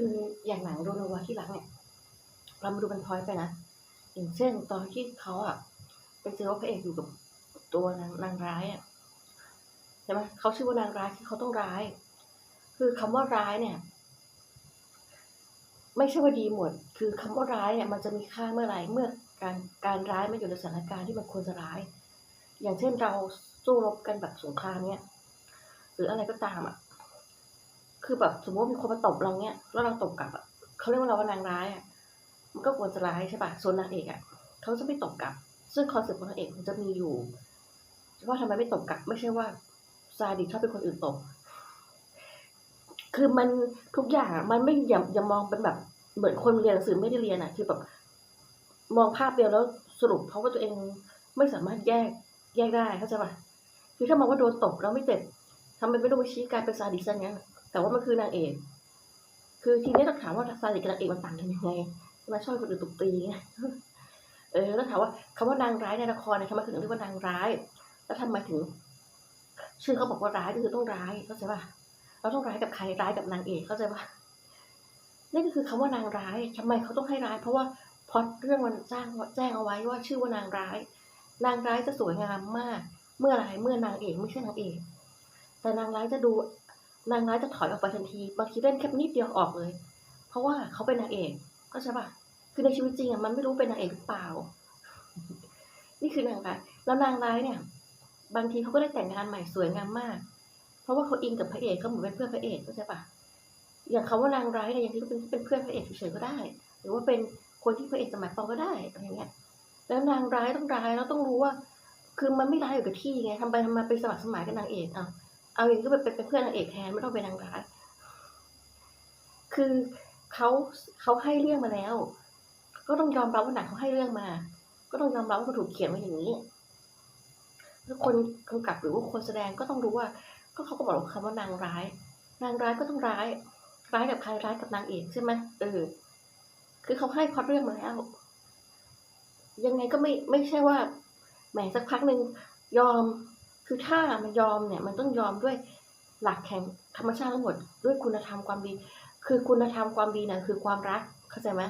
คืออย่างหนังโดนวาที่รักเนี่ยเรามาดูเป็นพอยไปนะอย่างเช่นตอนที่เขาอะไปเจอว่าพระเอกอยู่กับตัวนางนางร้ายอะใช่ไหมเขาชื่อว่านางร้ายที่เขาต้องร้าย คือคำว่าร้ายเนี่ย ไม่ใช่ว่าดีหมด คือคำว่าร้ายเนี่ย มันจะมีค่าเมื่อไหร่เมื่อการการร้ายมันอยู่ในสถานการณ์ที่มันควรจะร้าย อย่างเช่นเราสู้รบกันแบบสงครามเนี่ยหรืออะไรก็ตามอะ คือแบบสมมติว่ามีคนมาตบเราเนี่ยแล้วเราตบกลับอะเขาเรียกว่าเราว่านางร้ายอะมันก็ควรจะร้ายใช่ป่ะส่วนนางเอกอะเขาจะไม่ตบกลับ ซึ่งคอนเซ็ปต์ของนางเอกมันจะมีอยู่ว่าทำไมไม่ตบกลับ ไม่ใช่ว่าซาดิสชอบเป็นคนอื่นตบคือมันทุกอย่างมันไม่อย่าอย่ามองเป็นแบบ เหมือนคนเรียนหนังสือไม่ได้เรียนอะ คือแบบมองภาพเดียวแล้วสรุปเพราะว่าตัวเองไม่สามารถแยกแยกได้เข้าใจป่ะคือถ้ามองว่าโดนตบแล้วไม่เจ็บทำไมไม่ต้องไปชี้กลายเป็นซาดิสซะงั้น แต่ว่ามันคือนางเอก คือทีนี้ต้องถามว่าซาดิสกับนางเอกมันต่างกันยังไงทำไมชอบคนอื่นตบตีไงเออแล้วถามว่าคำว่านางร้ายในละครเนี่ยทำไมถึงเรียกว่านางร้าย แล้วทำไมถึง ชื่อเขาบอกว่าร้ายก็คือต้องร้ายเข้าใจป่ะเราต้องร้ายกับใครร้ายกับนางเอกเข้าใจป่ะนี่ก็คือคำว่านางร้ายทำไมเขาต้องให้ร้าย เพราะว่าพอเรื่องมันแจ้างแจ้งเอาไว้ว่าชื่อว่านางร้าย นางร้ายจะสวยงามมาก เมื่อไรเมื่อนางเอกไม่ใช่นางเอก แต่นางร้ายจะดู นางร้ายจะถอยออกไปทันทีบางทีเล่นแค่นิดเดียวออกเลย เพราะว่าเขาเป็นนางเอกก็ใช่ป่ะคือในชีวิตจริงอะมันไม่รู้เป็นนางเอกหรือเปล่า นี่คือนางร้ายแล้วนางร้ายเนี่ย บางทีเขาก็ได้แต่งงานใหม่สวยงามมาก เพราะว่าเขาอินกับพระเอกเขาเหมือนเป็นเพื่อนพระเอกก็ใช่ปะอย่างคำว่านางร้ายเนี่ยอย่างที่เป็นเป็นเพื่อนพระเอกเฉยๆก็ได้ หรือว่าเป็นคนที่พระเอกจะหมายปองก็ได้อะไรเงี้ย แล้วนางร้ายต้องร้ายแล้วต้องรู้ว่า คือมันไม่ร้ายอยู่กับที่ไงทำไปทำมาไปสมัครสมานกับนางเอกเอา เอาอย่างก็เป็นเป็นเพื่อนนางเอกแทนไม่ต้องเป็นนางร้าย คือเขาเขาให้เรื่องมาแล้ว ก็ต้องยอมรับว่าหนังเขาให้เรื่องมา ก็ต้องยอมรับว่ามันถูกเขียนมาอย่างนี้แล้วคนกำกับหรือว่าคนแสดงก็ต้องรู้ว่า ก็เขาก็บอกว่าคำว่านางร้าย นางร้ายก็ต้องร้าย ร้ายกับใครร้ายกับนางเอกใช่ไหมเออคือเขาให้พอตเรื่องมาแล้ว ยังไงก็ไม่ไม่ใช่ว่าแหมสักพักหนึ่งยอม คือถ้ามันยอมเนี่ยมันต้องยอมด้วยหลักแห่งธรรมชาติทั้งหมดด้วยคุณธรรมความดี คือคุณธรรมความดีนะคือความรักเข้าใจไหม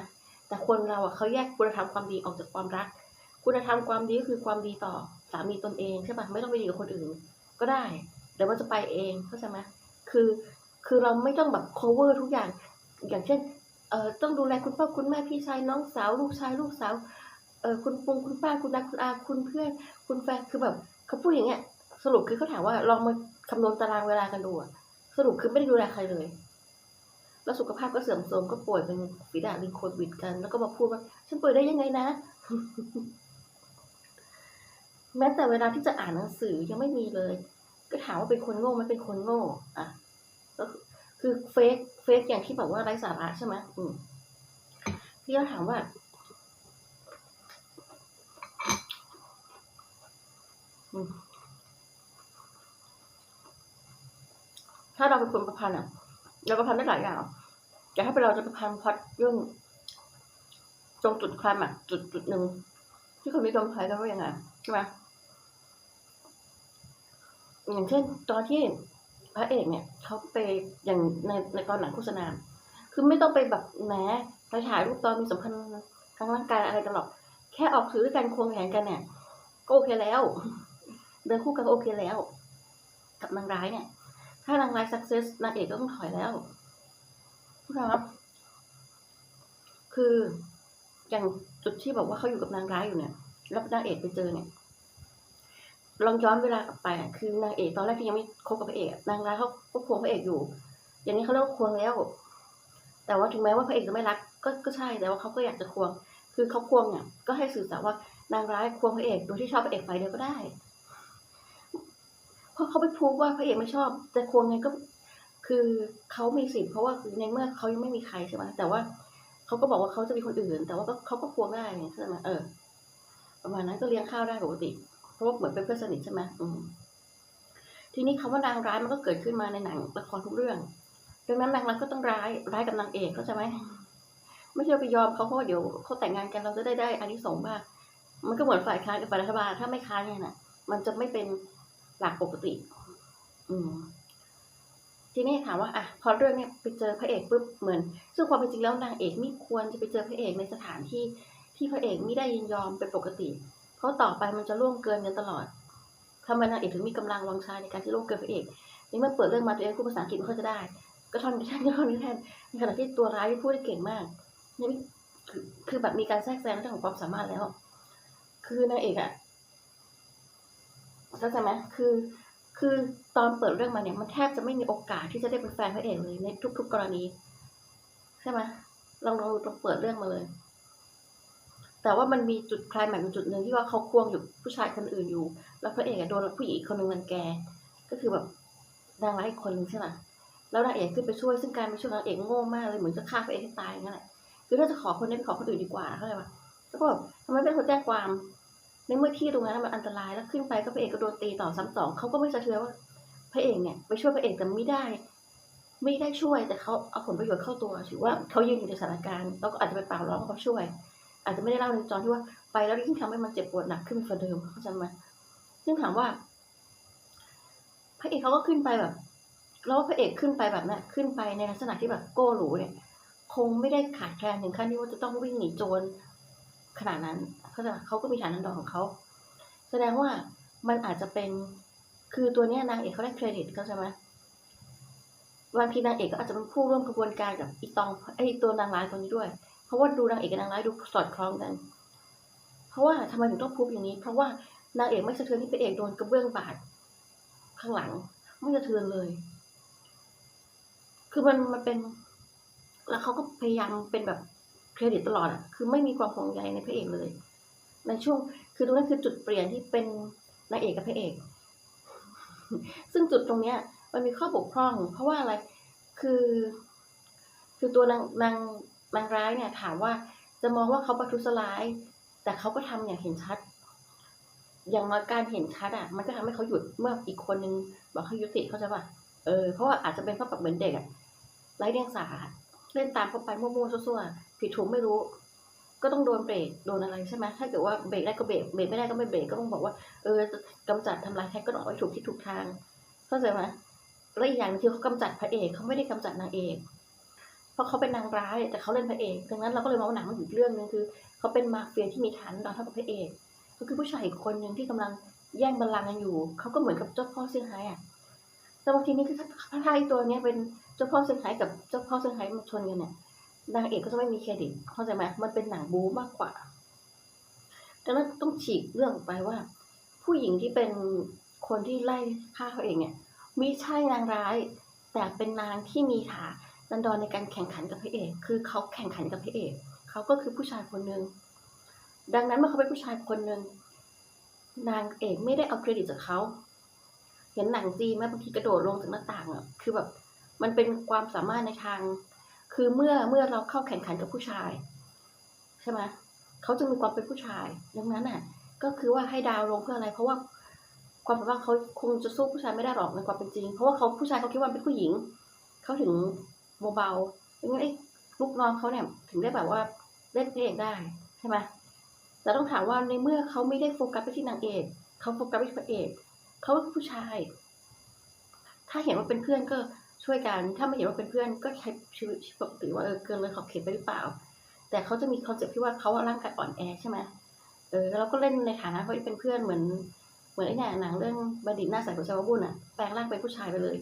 แต่คนเราอะเขาแยกคุณธรรมความดีออกจากความรัก คุณธรรมความดีก็คือความดีต่อสามีตนเองใช่ปะไม่ต้องไปดีกับคนอื่น ก็ได้เดี๋ยวมันจะไปเองเข้าใจไหมคือคือเราไม่ต้องแบบ cover ทุกอย่าง อย่างเช่นเอ่อต้องดูแลคุณพ่อคุณแม่พี่ชายน้องสาว ลูกชายลูกสาวเออคุณปุงคุณป้าคุณนาคุณอาคุณเพื่อนคุณแฟนคือแบบเขาพูดอย่างเงี้ย สรุปคือเขาถามว่าลองมาคำนวณตารางเวลากันดูอะสรุปคือไม่ได้ดูแลใครเลย แล้วสุขภาพก็เสื่อมโทรมก็ป่วยเป็นฝีดาลิงโควิดกัน แล้วก็มาพูดว่า ฉันป่วยได้ยังไงนะ แม้แต่เวลาที่จะอ่านหนังสือยังไม่มีเลย ก็ถามว่าเป็นคนโง่ไหมเป็นคนโง่ อะก็คือเฟกเฟกอย่างที่บอกว่าไร้สาระใช่ไหมอืมพี่ก็ถามว่าอืม ถ้าเราเป็นคนประพันธ์อะเราประพันธ์ได้หลายอย่างแต่ถ้าเป็นเราจะประพันธ์พอดเรื่องตรงจุดคลาม็กซ์จุดจุดหนึ่งที่คนนิยมใช้กันว่ายังไงใช่ไหมอย่างเช่นตอนที่พระเอกเนี่ยเขาไปอย่างในในตอนหนังโฆษณาคือไม่ต้องไปแบบแหมไปถ่ายรูปตอนมีสัมพันธ์ทางร่างกายอะไรกันหรอก แค่ออกสื่อด้วยกันควงแขนกันเนี่ยก็โอเคแล้ว เดินคู่กันก็โอเคแล้ว กับนางร้ายเนี่ย ถ้านางร้ายสักเซสนางเอกก็ต้องถอยแล้วครับ คืออย่างจุดที่บอกว่าเขาอยู่กับนางร้ายอยู่เนี่ย แล้วนางเอกไปเจอเนี่ย ลองย้อนเวลากลับไปคือนางเอกตอนแรกที่ยังไม่คบกับพระเอกนางร้ายเขาก็ควงพระเอกอยู่ อย่างนี้เขาเรียกว่าควงแล้ว แต่ว่าถึงแม้ว่าพระเอกจะไม่รัก ก็ก็ใช่แต่ว่าเขาก็อยากจะควง คือเขาควงเนี่ย ก็ให้สื่อสารว่านางร้ายควงพระเอกโดยที่ชอบพระเอกฝ่ายเดียวก็ได้ ราะเขาไปพูดว่าพระเอกไม่ชอบจะควงไงก็คือเขามีสิทธิ์เพราะว่าในเมื่อเขายังไม่มีใครใช่ไหมแต่ว่าเขาก็บอกว่าเขาจะมีคนอื่น แต่ว่าก็เขาก็ควงได้ไงใช่ไหมเออ ประมาณนั้นก็เลี้ยงข้าวได้ปกติ เพราะว่าเหมือนเป็นเพื่อนสนิทใช่ไหมอืมทีนี้คำว่านางร้ายมันก็เกิดขึ้นมาในหนังละครทุกเรื่องดังนั้นนางร้ายก็ต้องร้ายร้ายกับนางเอกเข้าใจไหมไม่ใช่ไปยอมเขาเพราะเดี๋ยวเขาแต่งงานกันเราจะได้ได้อานิสงส์บ้างมันก็เหมือนฝ่ายค้านกับฝ่ายรัฐบาลถ้าไม่ค้านเนี่ยนะมันจะไม่เป็น หลักปกติ อืมทีนี้ถามว่าอะพอเรื่องเนี้ยไปเจอพระเอกปุ๊บเหมือน ซึ่งความเป็นจริงแล้วนางเอกไม่ควรจะไปเจอพระเอกในสถานที่ที่พระเอกไม่ได้ยินยอมเป็นปกติ เพราะต่อไปมันจะล่วงเกินกันตลอดทำไมนางเอกถึงมีกำลังวังชาในการที่ล่วงเกินพระเอกนี่เมื่อเปิดเรื่องมาตัวเองพูดภาษาอังกฤษไม่ค่อยจะได้ ก็ท่อนก็ท่นก็ท่อนก็แทนในขณะที่ตัวร้ายที่พูดได้เก่งมากนี่คือคือแบบมีการแทรกแซงเรื่องของความสามารถแล้ว คือนางเอกอะ เข้าใจไหมคือ คือตอนเปิดเรื่องมาเนี่ยมันแทบจะไม่มีโอกาสที่จะได้เป็นแฟนพระเอกเลยในทุก ๆ กรณี ใช่ไหมลองลองดูตรงเปิดเรื่องมาเลย แต่ว่ามันมีจุดคลายแม็กซ์จุดหนึ่งที่ว่าเขาควงอยู่ผู้ชายคนอื่นอยู่ แล้วพระเอกอะโดนผู้หญิงอีกคนหนึ่งรังแก ก็คือแบบนางร้ายอีกคนหนึ่งใช่ไหมแล้วนางเอกขึ้นไปช่วยซึ่งการไปช่วยนางเอกโง่มากเลยเหมือนจะฆ่าพระเอกให้ตายอย่างนั้นแหละคือถ้าจะขอคนนี้ไปขอคนอื่นดีกว่าเข้าใจปะแล้วก็แบบทำไมไม่โทรแจ้งความ ในเมื่อที่ตรงนั้นมันอันตรายแล้วขึ้นไปก็พระเอกก็โดนตีต่อซ้ำสองเขาก็ไม่สะเทือนว่าพระเอกเนี่ยไปช่วยพระเอกแต่ไม่ได้ ไม่ได้ช่วยแต่เขาเอาผลประโยชน์เข้าตัวถือว่าเขายืนอยู่ในสถานการณ์แล้วก็อาจจะไปเปล่าร้องเขาช่วย อาจจะไม่ได้เล่าในตอนที่ว่าไปแล้วยิ่งทำให้มันเจ็บปวดหนักขึ้นกว่าเดิมเข้าใจไหมซึ่งถามว่า พระเอกเขาก็ขึ้นไปแบบแล้วพระเอกขึ้นไปแบบนั้นขึ้นไปในลักษณะที่แบบโก้หรูเนี่ย คงไม่ได้ขาดแคลนถึงขั้นที่ว่าจะต้องวิ่งหนีโจรขนาดนั้น เขาจะเขาก็มีฐานันดรของเขาแสดงว่ามันอาจจะเป็นคือตัวเนี้ยนางเอกเขาได้เครดิตเขาใช่ไหมบางทีนางเอกก็อาจจะเป็นผู้ร่วมกระบวนการกับอีตองไอตัวนางร้ายคนนี้ด้วย เพราะว่าดูนางเอกกับนางร้ายดูสอดคล้องกัน เพราะว่าทำไมถึงต้องพูดอย่างนี้ เพราะว่านางเอกไม่สะเทือนที่พระเอกโดนกระเบื้องบาดข้างหลังไม่สะเทือนเลย คือมันมันเป็น แล้วเขาก็พยายามเป็นแบบเครดิตตลอดอะ คือไม่มีความห่วงใยในพระเอกเลย ในช่วงคือตรงนั้นคือจุดเปลี่ยนที่เป็นนางเอกกับพระเอก ซึ่งจุดตรงเนี้ย มันมีข้อบกพร่อง เพราะว่าอะไรคือ คือตัวนางนางนางร้ายเนี่ย ถามว่าจะมองว่าเขาประทุษร้าย แต่เขาก็ทำอย่างเห็นชัด อย่างน้อยการเห็นชัดอะ มันก็ทำให้เขาหยุดเมื่ออีกคนนึงบอกให้ยุติเขาใจป่ะเออเพราะว่าอาจจะเป็นเพราะแบบเหมือนเด็กอะไร้เดียงสาเล่นตามเขาไปมั่วๆซั่วๆผิดถูกไม่รู้ ก็ต้องโดนเบรกโดนอะไรใช่ไหมถ้าเกิดว่าเบรกได้ก็เบรกเบรกไม่ได้ก็ไม่เบรกก็ต้องบอกว่าเออกำจัดทำลายแท็กก็ต้องเอาไว้ถูกที่ถูกทางเข้าใจไหมและอีกอย่างคือเขากำจัดพระเอกเขาไม่ได้กำจัดนางเอกเพราะเขาเป็นนางร้าย แต่เขาเล่นพระเอกดังนั้นเราก็เลยมองว่าหนังมันอีเรื่องหนึงคือเขาเป็นมาเฟียที่มีฐานดอนเท่ากับพระเอกก็คือผู้ชายอีกคนหนึ่งที่กำลังแย่งบัลลังก์กันอยู่เขาก็เหมือนกับเจ้าพ่อเซี่ยงไฮ้อะแต่บางทีนี้คือถ้าไอ้ตัวนี้เป็นเจ้าพ่อเซี่ยงไฮ้กับเจ้าพ่อเซี่ยงไฮ้มาชนกันเนี่ย นางเอกก็จะไม่มีเครดิต เข้าใจไหมมันเป็นหนังบู๊มากกว่าดังนั้นต้องฉีกเรื่องไปว่า ผู้หญิงที่เป็นคนที่ไล่ฆ่าเขาเองเนี่ยมิใช่นางร้าย แต่เป็นนางที่มีฐานันดรในการแข่งขันกับพระเอก คือเขาแข่งขันกับพระเอกเขาก็คือผู้ชายคนหนึ่งดังนั้นเมื่อเขาเป็นผู้ชายคนหนึ่งนางเอกไม่ได้เอาเครดิตจากเขาเห็นหนังจีนไหมบางทีกระโดดลงจากหน้าต่างอะคือแบบมันเป็นความสามารถในทาง คือเมื่อเมื่อเราเข้าแข่งขันกับผู้ชายใช่ไหมเขาจะมีความเป็นผู้ชาย ดังนั้นอะ ก็คือว่าให้ดาวลงเพื่ออะไร เพราะว่าความสามารถเขาคงจะสู้ผู้ชายไม่ได้หรอกในความเป็นจริง เพราะว่าเขาผู้ชายเขาคิดว่าเป็นผู้หญิง เขาถึงเบาๆดังนั้นไอ้ลูกน้องเขาเนี่ยถึงได้แบบว่าเล่นเพลงได้ใช่ไหมแต่ต้องถามว่าในเมื่อเขาไม่ได้โฟกัสไปที่นางเอกเขาโฟกัสไปที่พระเอกเขาคือผู้ชาย ถ้าเห็นว่าเป็นเพื่อนก็ ช่วยกันถ้าไม่เห็นว่าเป็นเพื่อนก็ใช้ชีวิตปกติว่าเออเกินเลยขอบเขตไปหรือเปล่า แต่เขาจะมีคอนเซ็ปต์ที่ว่าเขาร่างกายอ่อนแอใช่ไหมเออเราก็เล่นในฐานะเขาเป็นเพื่อนเหมือน เหมือนไอ้เนี่ยหนังเรื่องบัณฑิตหน้าใสของชาวบุญอะแปลงร่างเป็นผู้ชายไปเลย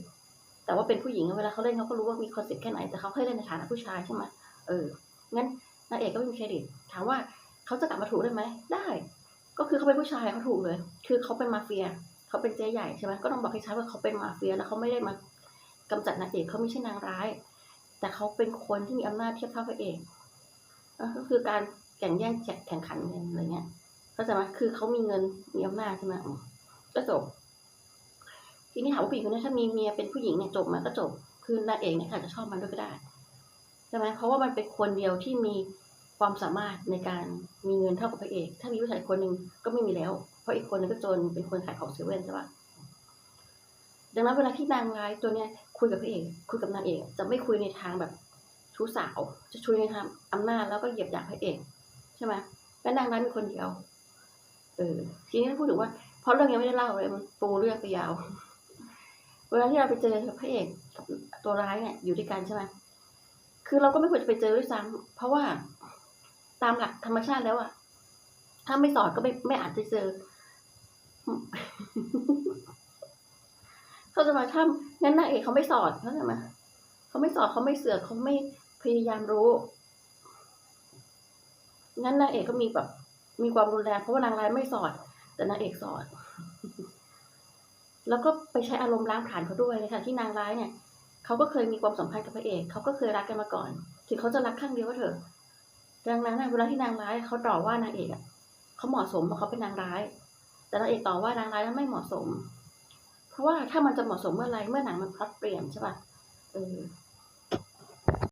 แต่ว่าเป็นผู้หญิงเวลาเขาเล่นเขาก็รู้ว่ามีคอนเซ็ปต์แค่ไหนแต่เขาเคยเล่นในฐานะผู้ชายใช่ไหมเอองั้นนางเอกก็ม่มีเครดิตถามว่าเขาจะกลับมาถูกได้ไหมได้ ก็คือเขาเป็นผู้ชายเขาถูกเลย คือเขาเป็นมาเฟียเขาเป็นเจ๊ใหญ่ใช่ไหมก็ต้องบอกให้ชัดว่าเขาเป็นมาเฟีย แล้วเขาไม่ได้มา กำจัดนางเอกเขาไม่ใช่นางร้าย แต่เขาเป็นคนที่มีอำนาจเทียบเท่าพระเอกก็คือการแข่งแย่งแข่งขันกันอะไรเงี้ยเข้าใจไหมคือเขามีเงินมีอำนาจใช่ไหมก็จบ ทีนี้ถามว่าผู้หญิงคนนี้ถ้ามีเมียเป็นผู้หญิงเนี่ยจบไหมันก็จบ คือนางเอกเนี่ยอาจจะชอบมันด้วยก็ได้ใช่ไหมเพราะว่ามันเป็นคนเดียวที่มีความสามารถในการมีเงินเท่ากับพระเอก ถ้ามีผู้ชายคนหนึ่งก็ไม่มีแล้ว เพราะอีกคนนึงก็จนเป็นคนขายของเซเว่นใช่ปะ ดังนั้นเวลาที่นางร้ายตัวเนี้ยคุยกับพระเอกคุยกับนางเอกจะไม่คุยในทางแบบชู้สาว จะคุยในทางอำนาจแล้วก็เหยียบหยามพระเอกใช่ไหมและนางร้ายมีคนเดียว เออ ทีนี้พูดถึงว่าเพราะเรื่องยังไม่ได้เล่าเลยมันปูเรื่องไปยาว เวลาที่เราไปเจอพระเอกกับตัวร้ายเนี่ยอยู่ด้วยกันใช่ไหมคือเราก็ไม่ควรจะไปเจอด้วยซ้ำเพราะว่าตามหลักธรรมชาติแล้วอะถ้าไม่สอดก็ไม่ไม่อาจจะเจอ เขาใจะมาถ้างั้นนางเอกเขาไม่สอดเขาใจไหมเขาไม่สอดเขาไม่เสือกเขาไม่พยายามรู้งั้นนางเอกก็มีแบบมีความรุนแรงเพราะว่านางร้ายไม่สอด แต่นางเอกสอด แล้วก็ไปใช้อารมณ์ล้างผลาญเขาด้วยนขณะที่นางร้ายเนี่ยเขาก็เคยมีความสัมพันธ์กับพระเอกเขาก็เคยรักกันมาก่อนถึงเขาจะรักข้างเดียวก็เถอะดังนั้นน่ะเวลาที่นางร้ายเขาต่อว่านางเอกอะเขาเหมาะสมเพราะเขาเป็นนางร้าย แต่นางเอกต่อว่านางร้ายนั้นไม่เหมาะสม เพราะว่าถ้ามันจะเหมาะสมเมื่อไรเมื่อหนังมันพลัดเปลี่ยนใช่ป่ะเออ